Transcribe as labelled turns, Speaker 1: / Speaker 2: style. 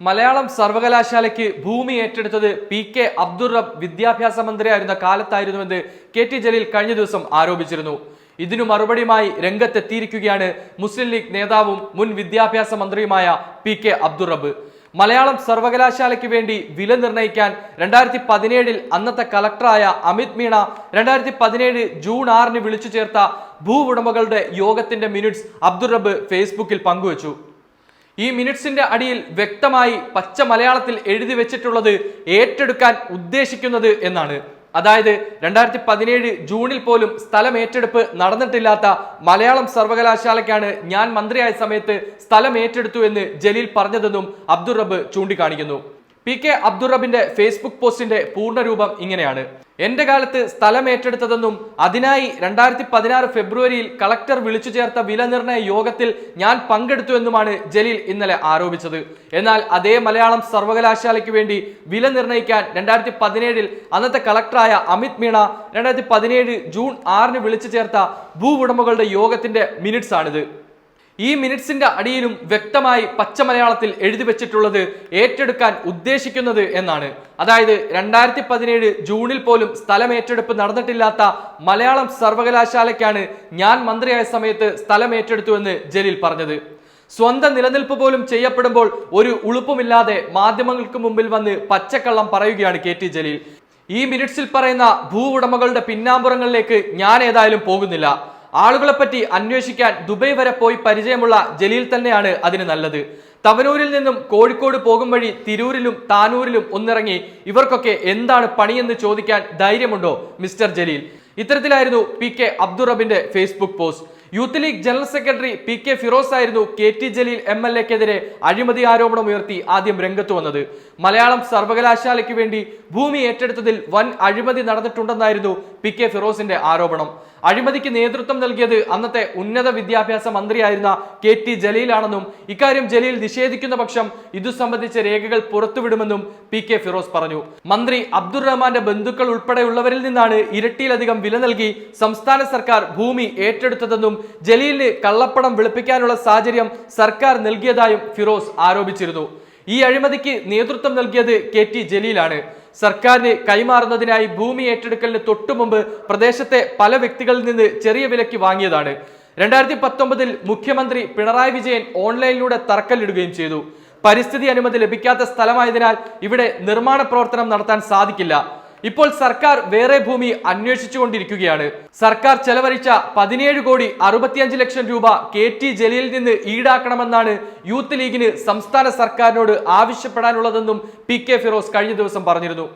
Speaker 1: മലയാളം സർവകലാശാലയ്ക്ക് ഭൂമി ഏറ്റെടുത്തത് P K Abdurabb വിദ്യാഭ്യാസ മന്ത്രിയായിരുന്ന കാലത്തായിരുന്നുവെന്ന് കെ ടി ജലീൽ കഴിഞ്ഞ ദിവസം ആരോപിച്ചിരുന്നു. ഇതിനു മറുപടിയുമായി രംഗത്തെത്തിയിരിക്കുകയാണ് മുസ്ലിം ലീഗ് നേതാവും മുൻ വിദ്യാഭ്യാസ മന്ത്രിയുമായ പി കെ അബ്ദുറബ് മലയാളം സർവകലാശാലയ്ക്ക് വേണ്ടി വില നിർണയിക്കാൻ രണ്ടായിരത്തി പതിനേഴിൽ അന്നത്തെ കളക്ടറായ അമിത് മീണ രണ്ടായിരത്തി പതിനേഴ് ജൂൺ ആറിന് വിളിച്ചു ചേർത്ത ഭൂ ഉടമകളുടെ യോഗത്തിന്റെ മിനിറ്റ്സ് അബ്ദുറബ് ഫേസ്ബുക്കിൽ പങ്കുവച്ചു. ഈ മിനിറ്റ്സിന്റെ അടിയിൽ വ്യക്തമായി പച്ച മലയാളത്തിൽ എഴുതി വെച്ചിട്ടുള്ളത് ഏറ്റെടുക്കാൻ ഉദ്ദേശിക്കുന്നത് എന്നാണ്. അതായത് രണ്ടായിരത്തി പതിനേഴ് ജൂണിൽ പോലും സ്ഥലം ഏറ്റെടുപ്പ് നടന്നിട്ടില്ലാത്ത മലയാളം സർവകലാശാലയ്ക്കാണ് ഞാൻ മന്ത്രിയായ സമയത്ത് സ്ഥലം ഏറ്റെടുത്തു എന്ന് ജലീൽ പറഞ്ഞതെന്നും അബ്ദുറബ് ചൂണ്ടിക്കാണിക്കുന്നു. പി കെ അബ്ദുറബിന്റെ ഫേസ്ബുക്ക് പോസ്റ്റിന്റെ പൂർണരൂപം ഇങ്ങനെയാണ്. എന്റെ കാലത്ത് സ്ഥലം ഏറ്റെടുത്തതെന്നും അതിനായി രണ്ടായിരത്തി പതിനാറ് ഫെബ്രുവരിയിൽ കളക്ടർ വിളിച്ചു ചേർത്ത വില നിർണയ യോഗത്തിൽ ഞാൻ പങ്കെടുത്തുവെന്നുമാണ് ജലീൽ ഇന്നലെ ആരോപിച്ചത്. എന്നാൽ അതേ മലയാളം സർവകലാശാലയ്ക്ക് വേണ്ടി വില നിർണയിക്കാൻ രണ്ടായിരത്തി പതിനേഴിൽ അന്നത്തെ കളക്ടറായ അമിത് മീണ രണ്ടായിരത്തി പതിനേഴ് ജൂൺ ആറിന് വിളിച്ചു ചേർത്ത ഭൂവുടമകളുടെ യോഗത്തിന്റെ മിനിറ്റ്സ് ആണിത് ഈ മിനിറ്റ്സിന്റെ അടിയിലും വ്യക്തമായി പച്ച മലയാളത്തിൽ എഴുതി വെച്ചിട്ടുള്ളത് ഏറ്റെടുക്കാൻ ഉദ്ദേശിക്കുന്നത് എന്നാണ്. അതായത് രണ്ടായിരത്തി പതിനേഴ് ജൂണിൽ പോലും സ്ഥലം ഏറ്റെടുപ്പ് നടന്നിട്ടില്ലാത്ത മലയാളം സർവകലാശാലയ്ക്കാണ് ഞാൻ മന്ത്രിയായ സമയത്ത് സ്ഥലം ഏറ്റെടുത്തുവെന്ന് ജലീൽ പറഞ്ഞത്. സ്വന്തം നിലനിൽപ്പ് പോലും ചെയ്യപ്പെടുമ്പോൾ ഒരു ഉളുപ്പുമില്ലാതെ മാധ്യമങ്ങൾക്ക് മുമ്പിൽ വന്ന് പച്ചക്കള്ളം പറയുകയാണ് കെ ടി ജലീൽ. ഈ മിനിറ്റ്സിൽ പറയുന്ന ഭൂവുടമകളുടെ പിന്നാമ്പുറങ്ങളിലേക്ക് ഞാൻ ഏതായാലും പോകുന്നില്ല. ആളുകളെപ്പറ്റി അന്വേഷിക്കാൻ ദുബൈ വരെ പോയി പരിചയമുള്ള ജലീൽ തന്നെയാണ് അതിന് നല്ലത്. തവനൂരിൽ നിന്നും കോഴിക്കോട് പോകും വഴി തിരൂരിലും താനൂരിലും ഒന്നിറങ്ങി ഇവർക്കൊക്കെ എന്താണ് പണിയെന്ന് ചോദിക്കാൻ ധൈര്യമുണ്ടോ മിസ്റ്റർ ജലീൽ? ഇത്തരത്തിലായിരുന്നു P K അബ്ദുറബിന്റെ Facebook post. Youth League general secretary P K Firoz ആയിരുന്നു K T Jaleel M L എക്കെതിരെ അഴിമതി ആരോപണം ഉയർത്തി ആദ്യം രംഗത്ത് വന്നത്. മലയാളം സർവകലാശാലയ്ക്ക് വേണ്ടി ഭൂമി ഏറ്റെടുത്തതിൽ വൻ അഴിമതി നടന്നിട്ടുണ്ടെന്നായിരുന്നു പി കെ ഫിറോസിന്റെ ആരോപണം. അഴിമതിക്ക് നേതൃത്വം നൽകിയത് അന്നത്തെ ഉന്നത വിദ്യാഭ്യാസ മന്ത്രിയായിരുന്ന കെ ടി ജലീലാണെന്നും ഇക്കാര്യം ജലീൽ നിഷേധിക്കുന്ന പക്ഷം ഇതു സംബന്ധിച്ച രേഖകൾ പുറത്തുവിടുമെന്നും പി കെ ഫിറോസ് പറഞ്ഞു. മന്ത്രി അബ്ദുറഹ്മാന്റെ ബന്ധുക്കൾ ഉൾപ്പെടെയുള്ളവരിൽ നിന്നാണ് ഇരട്ടിയിലധികം വില നൽകി സംസ്ഥാന സർക്കാർ ഭൂമി ഏറ്റെടുത്തതെന്നും ജലീലിന് കള്ളപ്പണം വെളുപ്പിക്കാനുള്ള സാഹചര്യം സർക്കാർ നൽകിയതായും ഫിറോസ് ആരോപിച്ചിരുന്നു. ഈ അഴിമതിക്ക് നേതൃത്വം നൽകിയത് കെ ടി ജലീലാണ്. സർക്കാരിന് കൈമാറുന്നതിനായി ഭൂമി ഏറ്റെടുക്കലിന് തൊട്ടുമുമ്പ് പ്രദേശത്തെ പല വ്യക്തികളിൽ നിന്ന് ചെറിയ വിലയ്ക്ക് വാങ്ങിയതാണ്. രണ്ടായിരത്തി പത്തൊമ്പതിൽ മുഖ്യമന്ത്രി പിണറായി വിജയൻ ഓൺലൈനിലൂടെ തറക്കല്ലിടുകയും ചെയ്തു. പരിസ്ഥിതി അനുമതി ലഭിക്കാത്ത സ്ഥലമായതിനാൽ ഇവിടെ നിർമ്മാണ പ്രവർത്തനം നടത്താൻ സാധിക്കില്ല. ഇപ്പോൾ സർക്കാർ വേറെ ഭൂമി അന്വേഷിച്ചുകൊണ്ടിരിക്കുകയാണ്. സർക്കാർ ചെലവഴിച്ച പതിനേഴ് കോടി അറുപത്തിയഞ്ച് ലക്ഷം രൂപ കെ ടി ജലീലിൽ നിന്ന് ഈടാക്കണമെന്നാണ് യൂത്ത് ലീഗിന് സംസ്ഥാന സർക്കാരിനോട് ആവശ്യപ്പെടാനുള്ളതെന്നും പി കെ ഫിറോസ് കഴിഞ്ഞ ദിവസം പറഞ്ഞിരുന്നു.